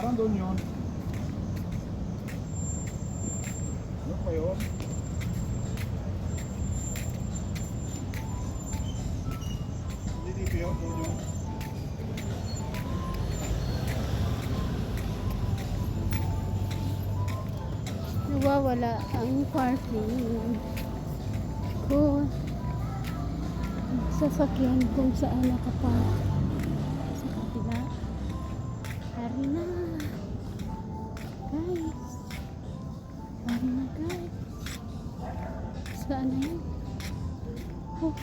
doon yun. Ano kayo? Hindi dito yun, doon yun. nawawala ang parking ko sasakyan kung saan nakapark na guys saan na yun oh.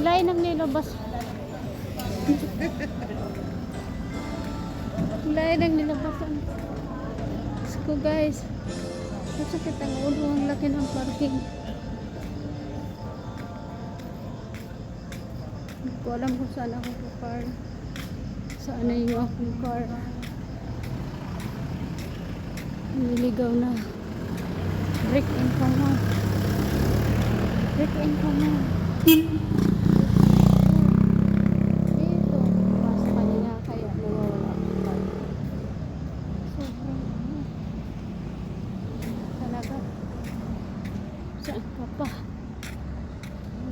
Lain ang nilabas Lain ang nilabasan. Diyos ko guys. Masakit ang ulo. Ang laki ng parking. Hindi ko alam kung saan ako car. Saan na yung aking car. Niligaw na. Break in ka mo. Break. Sobrang ano. Talaga. Saan ka pa?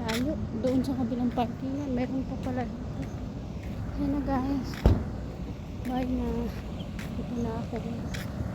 Layo. Doon sa kabilang parkingan. Meron pa pala dito. Yan na guys. Bye na. Ito na ako.